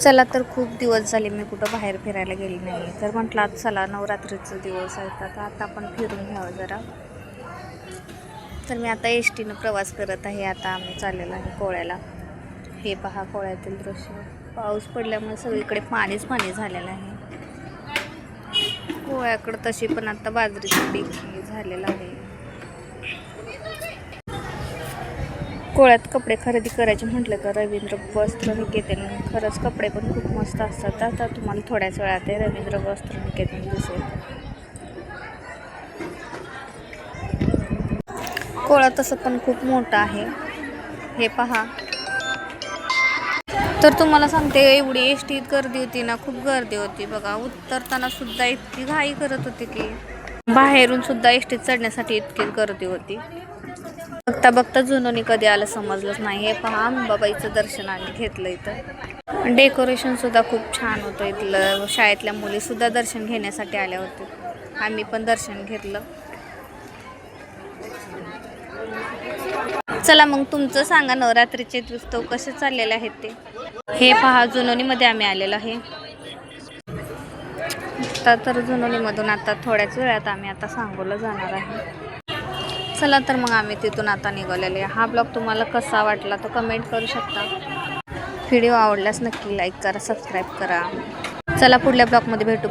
चला तर खूप दिवस झाले मी कुठं बाहेर फिरायला गेली नाही. तर म्हटलं आज चला नवरात्रीचं दिवस आहे तर आता आपण फिरून घ्यावं जरा. तर मी आता एस टीनं प्रवास करत आहे आता आम्ही चाललेलो आहे कोळ्याला. हे पहा कोळ्यातील दृश्य. पाऊस पडल्यामुळे सगळीकडे पाणीच पाणी झालेलं आहे. कोळ्याकडं तशी पण आता बाजरीचं पीक हे झालेलं आहे. कोळ्यात कपडे खरेदी करायचे म्हटलं तर रवींद्र वस्त्र हे घेते ना खरंच कपडे पण खूप मस्त असतात. आता तुम्हाला थोड्याच वेळात ते रवींद्र वस्त्र निकेतन दिसेल. कोळा तसं पण खूप मोठं आहे. हे पहा. तर तुम्हाला सांगते एवढी एस टीत गर्दी होती ना खूप गर्दी होती बघा. उतरताना सुद्धा इतकी घाई करत होती की बाहेरून सुद्धा एस टीत चढण्यासाठी इतकी गर्दी होती. बघता बघता जुनोनी कधी आलं समजलंच नाही. हे पहा अंबाबाईचं दर्शन आम्ही घेतलं इथं. डेकोरेशन सुद्धा खूप छान होतं इथलं. शाळेतल्या मुली सुद्धा दर्शन घेण्यासाठी आल्या होत्या. आम्ही पण दर्शन घेतलं. चला मग तुमचं सांगा नवरात्रीचे उत्सव कसे चाललेले आहेत ते? हे पहा जुनोनीमध्ये आम्ही आलेलो आहे. आता तर जुनोनीमधून आता थोड्याच वेळात आम्ही आता सांगोला जाणार आहे. चला तर मग आम्ही तिथून आता निघालेले हा ब्लॉग तुम्हाला कसा वाटला तो कमेंट करू शकता. व्हिडिओ आवडल्यास नक्की लाईक करा सबस्क्राईब करा. चला पुढल्या ब्लॉगमध्ये भेटू.